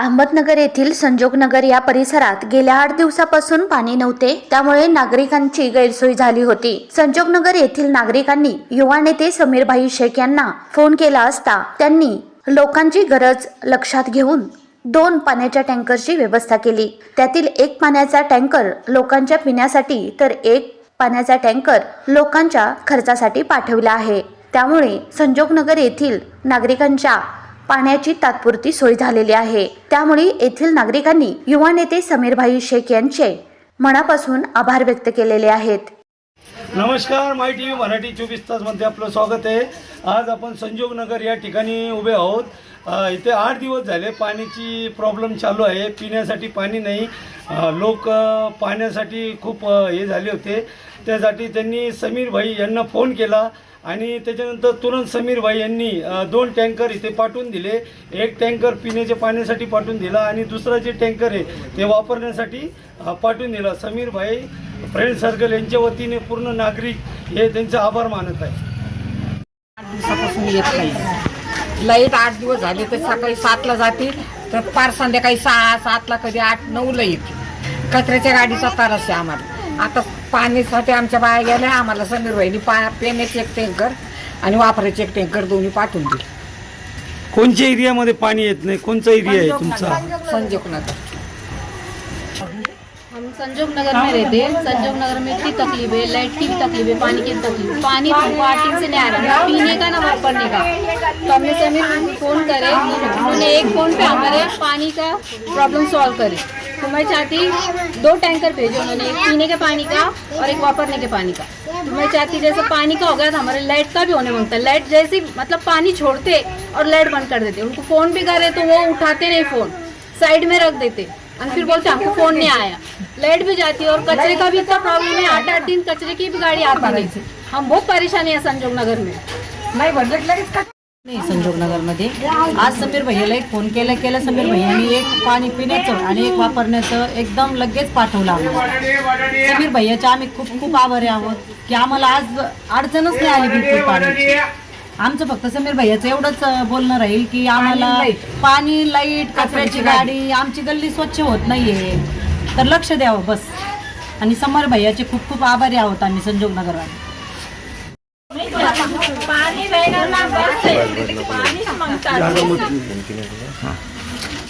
अहमदनगर येथील संजोगनगर या परिसरात गेल्या आठ दिवसापासून पाणी नव्हते. त्यामुळे नागरिकांची गैरसोय झाली होती. संजोगनगर येथील नागरिकांनी युवा नेते समीरभाई शेख यांना फोन केला असता त्यांनी लोकांची गरज लक्षात घेऊन दोन पाण्याच्या टँकरची व्यवस्था केली. त्यातील एक पाण्याचा टँकर लोकांच्या पिण्यासाठी तर एक पाण्याचा टँकर लोकांच्या खर्चासाठी पाठविला आहे. त्यामुळे संजोगनगर येथील नागरिकांच्या पाण्याची तात्पुरती सोय झालेली आहे. त्यामुळे येथील नागरिकांनी युवा नेते समीरभाई शेख यांचे मनापासून आभार व्यक्त केलेले आहेत. नमस्कार माय टी व्ही मराठी चोवीस तासमध्ये आपलं स्वागत आहे. आज आपण संजोग नगर या ठिकाणी उभे आहोत. इथे आठ दिवस झाले पाण्याची प्रॉब्लेम चालू आहे. पिण्यासाठी पाणी नाही. लोक पाण्यासाठी खूप हे झाले होते. त्यासाठी त्यांनी समीर भाई यांना फोन केला आणि त्याच्यानंतर तुरंत समीर भाई यांनी दोन टँकर इथे पाठवून दिले. एक टँकर पिण्याच्या पाण्यासाठी पाठवून दिला आणि दुसरा जे टँकर आहे ते वापरण्यासाठी पाठवून दिला. समीर भाई फ्रेंड सर्कल यांच्या वतीने पूर्ण नागरिक हे त्यांचे आभार मानत आहे लाइट आठ दिवस झाले तर सकाळी सातला जाते तर पार संध्याकाळी सहा सातला कधी आठ नऊला येते कचऱ्याच्या गाडीचा त्रास आहे आम्हाला. आता पाण्यासाठी आमच्या बाया गेल्या आम्हाला समीर वहिनी पा पिण्याचे एक टँकर आणि वापरायचे एक टँकर दोन्ही पाठवून दिले. कोणत्या एरियामध्ये पाणी येत नाही? कोणचा एरिया आहे तुमचा? संजोग नगर हम संजोग नगर में रहते हैं। संजोग नगर में इतनी तकलीफ़ है, लाइट की तकलीफ़ है, पानी की तकलीफ़ पानी हमको आर्टिंग से नहीं आ रहा। ना पीने का ना वापरने का। तो हमने समीर फ़ोन करे। उन्होंने एक फ़ोन पे हमारे पानी का प्रॉब्लम सॉल्व करे। तो मैं चाहती दो टैंकर भेजे उन्होंने, एक पीने के पानी का और एक वापरने के पानी का। तो मैं चाहती जैसे पानी का हो गया तो हमारे लाइट का भी होने माँगता है। लाइट जैसे मतलब पानी छोड़ते और लाइट बंद कर देते। उनको फ़ोन भी करे तो वो उठाते नहीं फ़ोन साइड में रख देते। और फिर बोलते हमको फोन नहीं आया। लाइट भी जाती है और कचरे का भी इतना प्रॉब्लम है आठ आठ दिन कचरे की भी गाड़ी आती नहीं। हम बहुत परेशानी है संजोग नगर में। नाही की लगेच का नाही संजोगनगरमध्ये आज समीर भैयाला एक फोन केला केला समीर भैयानी एक पाणी पिण्याचं आणि एक वापरण्याचं एकदम लगेच पाठवलं आम्हाला. समीर भैयाचे आम्ही खूप खूप आभारी आहोत की आम्हाला आज अडचणच नाही आली बिलकुल पाण्याची आमचं फक्त समीर भैयाचं एवढंच बोलणं राहील की आम्हाला पाणी लाइट कचऱ्याची गाडी. आमची गल्ली स्वच्छ होत नाहीये. तर लक्ष द्यावं बस. आणि समीर भैयाचे खूप खूप आभारी आहोत आम्ही संजोगनगरवाले पानी